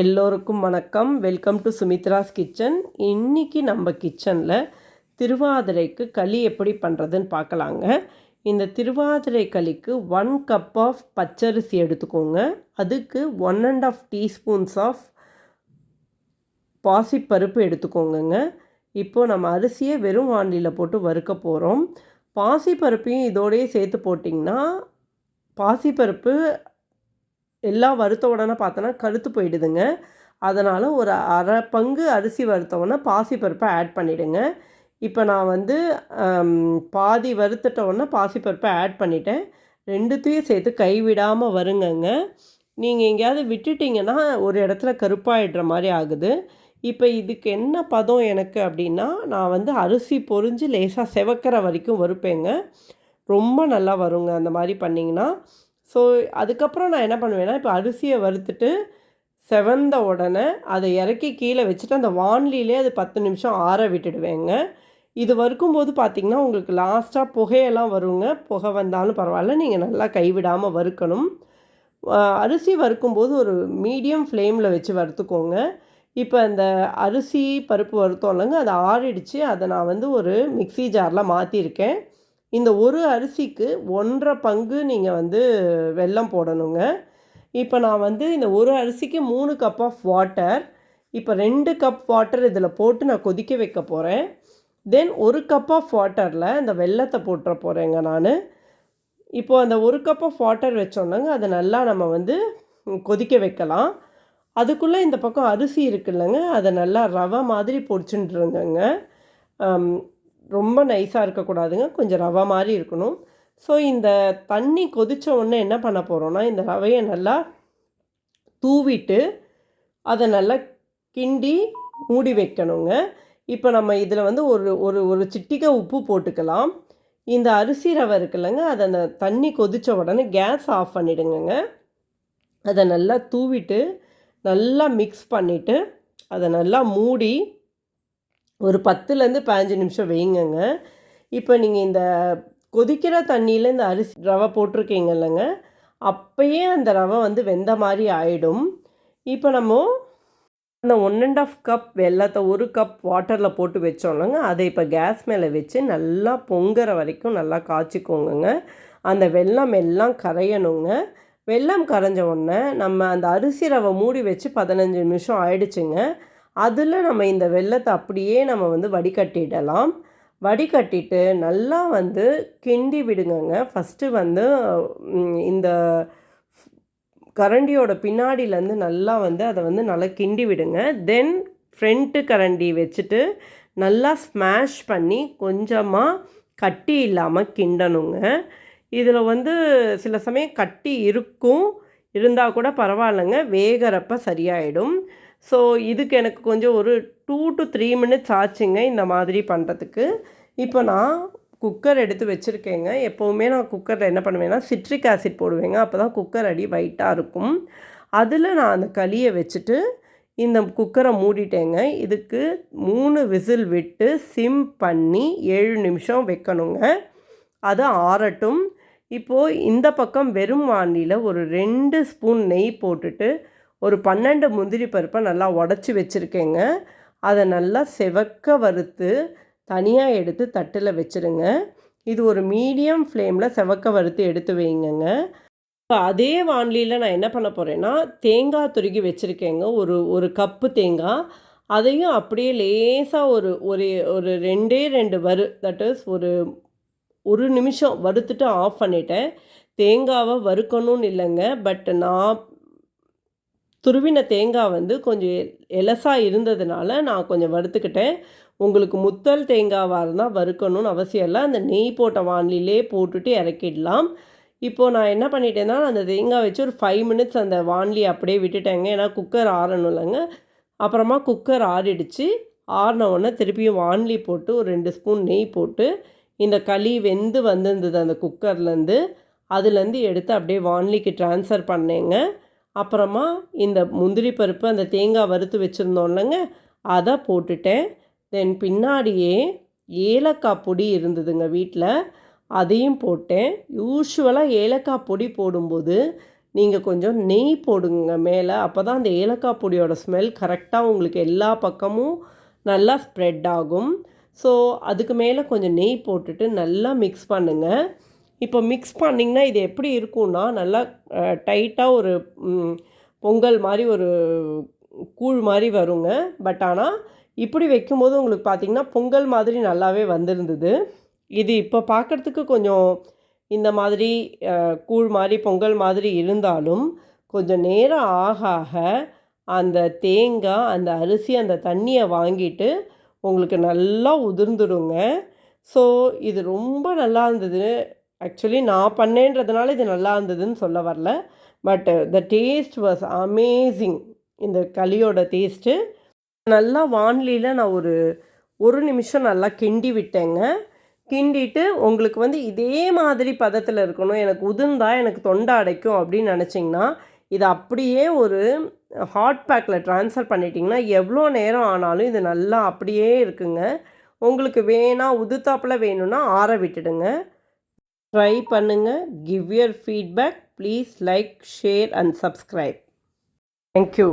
எல்லோருக்கும் வணக்கம். Welcome to Sumitra's kitchen இன்றைக்கி நம்ம கிச்சனில் திருவாதிரைக்கு களி எப்படி பண்ணுறதுன்னு பார்க்கலாங்க. இந்த திருவாதிரை களிக்கு ஒன் கப் ஆஃப் பச்சரிசி எடுத்துக்கோங்க. அதுக்கு one and half teaspoons of பாசிப்பருப்பு எடுத்துக்கோங்கங்க. இப்போது நம்ம அரிசியை வெறும் வாண்டியில் போட்டு வறுக்க போகிறோம் பாசிப்பருப்பையும் இதோடையே சேர்த்து போட்டிங்கன்னா பாசிப்பருப்பு எல்லாம் வறுத்த உடனே பார்த்தோன்னா கருத்து போயிடுதுங்க. அதனால் ஒரு அரை பங்கு அரிசி வறுத்தவொடனே பாசிப்பருப்பை ஆட் பண்ணிவிடுங்க இப்போ நான் வந்து பாதி வறுத்துட்டவுடனே பாசிப்பருப்பை ஆட் பண்ணிட்டேன். ரெண்டுத்தையும் சேர்த்து கைவிடாமல் வருங்கங்க. நீங்கள் எங்கேயாவது விட்டுட்டிங்கன்னா ஒரு இடத்துல கருப்பாயிடுற மாதிரி ஆகுது. இப்போ இதுக்கு என்ன பதம் எனக்கு அப்படின்னா நான் வந்து அரிசி பொரிஞ்சு லேசாக செவக்கிற வரைக்கும் வறுப்பேங்க. ரொம்ப நல்லா வருங்க. அந்த மாதிரி பண்ணிங்கன்னா ஸோ அதுக்கப்புறம் நான் என்ன பண்ணுவேன்னா இப்போ அரிசியை வறுத்துட்டு செவந்த உடனே அதை இறக்கி கீழே வச்சுட்டு அந்த வான்லிலே அது பத்து நிமிஷம் ஆற விட்டுடுவேங்க. இது வறுக்கும்போது பார்த்திங்கன்னா உங்களுக்கு லாஸ்ட்டாக புகையெல்லாம் வருங்க. புகை வந்தாலும் பரவாயில்ல. நீங்கள் நல்லா கைவிடாமல் வறுக்கணும். அரிசி வறுக்கும்போது ஒரு மீடியம் ஃப்ளேமில் வச்சு வறுத்துக்கோங்க. இப்போ அந்த அரிசி பருப்பு வறுத்தோம் இல்லைங்க அதை ஆறிடுச்சு. அதை நான் வந்து ஒரு மிக்ஸி ஜாரில் மாற்றிருக்கேன் இந்த ஒரு அரிசிக்கு ஒன்றரை பங்கு நீங்கள் வந்து வெல்லம் போடணுங்க. இப்போ நான் வந்து இந்த ஒரு அரிசிக்கு மூணு கப் ஆஃப் வாட்டர் இப்போ ரெண்டு கப் வாட்டர் இதில் போட்டு நான் கொதிக்க வைக்க போகிறேன் தென் ஒரு கப் ஆஃப் வாட்டரில் இந்த வெல்லத்தை போட்டுற போகிறேங்க நான். இப்போது அந்த ஒரு கப் ஆஃப் வாட்டர் வச்சோன்னங்க அதை நல்லா நம்ம வந்து கொதிக்க வைக்கலாம். அதுக்குள்ளே இந்த பக்கம் அரிசி இருக்குல்லங்க அதை நல்லா ரவை மாதிரி பொடிச்சுட்டுருங்கங்க ரொம்ப நைஸாக இருக்கக்கூடாதுங்க. கொஞ்சம் ரவை மாதிரி இருக்கணும். ஸோ இந்த தண்ணி கொதித்த உடனே என்ன பண்ண போகிறோன்னா இந்த ரவையை நல்லா தூவிட்டு அதை நல்லா கிண்டி மூடி வைக்கணுங்க. இப்போ நம்ம இதில் வந்து ஒரு ஒரு ஒரு சிட்டிகை உப்பு போட்டுக்கலாம். இந்த அரிசி ரவை இருக்குல்லங்க அதை அந்த தண்ணி கொதித்த உடனே கேஸ் ஆஃப் பண்ணிவிடுங்கங்க அதை நல்லா தூவிட்டு நல்லா மிக்ஸ் பண்ணிவிட்டு அதை நல்லா மூடி ஒரு பத்துலேருந்து பதினஞ்சு நிமிஷம் வைங்கங்க. இப்போ நீங்கள் இந்த கொதிக்கிற தண்ணியில் இந்த அரிசி ரவை போட்டிருக்கீங்க இல்லைங்க அப்போயே அந்த ரவை வந்து வெந்த மாதிரி ஆகிடும் இப்போ நம்ம அந்த ஒன் அண்ட் ஆஃப் கப் வெல்லத்தை ஒரு கப் வாட்டரில் போட்டு வச்சோம்லங்க. அதை இப்போ கேஸ் மேலே வச்சு நல்லா பொங்குற வரைக்கும் நல்லா காய்ச்சிக்கோங்க அந்த வெல்லம் எல்லாம் கரையணுங்க. வெல்லம் கரைஞ்ச உடனே நம்ம அந்த அரிசி ரவை மூடி வச்சு பதினஞ்சு நிமிஷம் ஆயிடுச்சுங்க. அதில் நம்ம இந்த வெள்ளத்தை அப்படியே நம்ம வந்து வடிகட்டிடலாம். வடிகட்டிட்டு நல்லா வந்து கிண்டி விடுங்கங்க. ஃபஸ்ட்டு வந்து இந்த கரண்டியோட பின்னாடியிலேருந்து நல்லா வந்து அதை வந்து நல்லா கிண்டி விடுங்க. தென் ஃப்ரண்ட்டு கரண்டி வச்சுட்டு நல்லா ஸ்மாஷ் பண்ணி கொஞ்சமாக கட்டி இல்லாமல் கிண்டணுங்க. இதில் வந்து சில சமயம் கட்டி இருக்கும். இருந்தால் கூட பரவாயில்லைங்க. வேகிறப்ப சரியாயிடும். ஸோ இதுக்கு எனக்கு கொஞ்சம் ஒரு டூ டு த்ரீ மினிட்ஸ் ஆச்சுங்க இந்த மாதிரி பண்ணுறதுக்கு இப்போ நான் குக்கர் எடுத்து வச்சுருக்கேங்க. எப்போவுமே நான் குக்கரில் என்ன பண்ணுவேன்னா சிட்ரிக் ஆசிட் போடுவேங்க. அப்போ தான் குக்கர் அடி வைட்டாக இருக்கும். அதில் நான் அந்த களியை வச்சுட்டு இந்த குக்கரை மூடிட்டேங்க. இதுக்கு மூணு விசில் விட்டு சிம் பண்ணி ஏழு நிமிஷம் வைக்கணுங்க. அது ஆறட்டும். இப்போது இந்த பக்கம் வெறும் வாண்டியில் ஒரு ரெண்டு ஸ்பூன் நெய் போட்டுட்டு ஒரு பன்னெண்டு முந்திரி பருப்பை நல்லா உடச்சி வச்சுருக்கேங்க. அதை நல்லா செவக்க வறுத்து தனியாக எடுத்து தட்டில் வச்சுருங்க. இது ஒரு மீடியம் ஃப்ளேமில் செவக்க வறுத்து எடுத்து வைங்கங்க. இப்போ அதே வான்லியில் நான் என்ன பண்ண போகிறேன்னா தேங்காய் துருகி வச்சுருக்கேங்க. ஒரு ஒரு கப்பு தேங்காய். அதையும் அப்படியே லேசாக ஒரு ஒரு ஒரு ரெண்டே ரெண்டு வறு தட் இஸ் ஒரு ஒரு நிமிஷம் வறுத்துட்டு ஆஃப் பண்ணிட்டேன். தேங்காவை வறுக்கணும்னு இல்லைங்க. பட் நான் துருவின தேங்காய் வந்து கொஞ்சம் எலசாக இருந்ததுனால நான் கொஞ்சம் வறுத்துக்கிட்டேன். உங்களுக்கு முத்தல் தேங்காவாக இருந்தால் வறுக்கணும்னு அவசியம் இல்லை. அந்த நெய் போட்ட வானிலே போட்டுட்டு இறக்கிடலாம். இப்போது நான் என்ன பண்ணிட்டேன்னா அந்த தேங்காய் வச்சு ஒரு ஃபைவ் மினிட்ஸ் அந்த வான்லியை அப்படியே விட்டுட்டேங்க. ஏன்னா குக்கர் ஆறணும் இல்லைங்க அப்புறமா குக்கர் ஆறிடுச்சு. ஆறின உடனே திருப்பியும் வான்லி போட்டு ஒரு ரெண்டு ஸ்பூன் நெய் போட்டு இந்த களி வெந்து வந்திருந்தது அந்த குக்கர்லேருந்து அதுலேருந்து எடுத்து அப்படியே வான்லிக்கு ட்ரான்ஸ்ஃபர் பண்ணேங்க. அப்புறமா இந்த முந்திரி பருப்பு அந்த தேங்காய் வறுத்து வச்சுருந்தோம் இல்லைங்க அதை போட்டுட்டேன். தென் பின்னாடியே ஏலக்காய் பொடி இருந்ததுங்க வீட்டில் அதையும் போட்டேன். யூஸ்வலாக ஏலக்காய் பொடி போடும்போது நீங்கள் கொஞ்சம் நெய் போடுங்க மேலே அப்போ தான் அந்த ஏலக்காய் பொடியோட ஸ்மெல் கரெக்டாக உங்களுக்கு எல்லா பக்கமும் நல்லா ஸ்ப்ரெட் ஆகும். ஸோ அதுக்கு மேலே கொஞ்சம் நெய் போட்டுட்டு நல்லா மிக்ஸ் பண்ணுங்கள் இப்போ மிக்ஸ் பண்ணிங்கன்னா இது எப்படி இருக்கும்னா நல்லா டைட்டாக ஒரு பொங்கல் மாதிரி ஒரு கூழ் மாதிரி வருங்க. பட் ஆனால் இப்படி வைக்கும்போது உங்களுக்கு பார்த்திங்கன்னா பொங்கல் மாதிரி நல்லாவே வந்திருந்தது. இது இப்போ பார்க்குறதுக்கு கொஞ்சம் இந்த மாதிரி கூழ் மாதிரி பொங்கல் மாதிரி இருந்தாலும் கொஞ்சம் நேரம் ஆக ஆக அந்த தேங்காய் அந்த அரிசி அந்த தண்ணியை வாங்கிட்டு உங்களுக்கு நல்லா உதிர்ந்துடுங்க. ஸோ இது ரொம்ப நல்லா இருந்தது. ஆக்சுவலி நான் பண்ணேன்றதுனால இது நல்லா இருந்ததுன்னு சொல்ல வரல. But the taste was amazing இந்த களியோட டேஸ்ட்டு நல்லா வான்லியில் நான் ஒரு ஒரு நிமிஷம் நல்லா கிண்டி விட்டேங்க. கிண்டிட்டு உங்களுக்கு வந்து இதே மாதிரி பதத்தில் இருக்கணும். எனக்கு உதிர்ந்தா எனக்கு தொண்டை அடைக்கும் அப்படின்னு நினச்சிங்கன்னா இதை அப்படியே ஒரு ஹாட் பேக்கில் ட்ரான்ஸ்ஃபர் பண்ணிட்டிங்கன்னா எவ்வளோ நேரம் ஆனாலும் இது நல்லா அப்படியே இருக்குங்க. உங்களுக்கு வேணால் உதுத்தாப்பில் வேணும்னா ஆற விட்டுடுங்க. ட்ரை பண்ணுங்கள் give your feedback please like share and subscribe thank you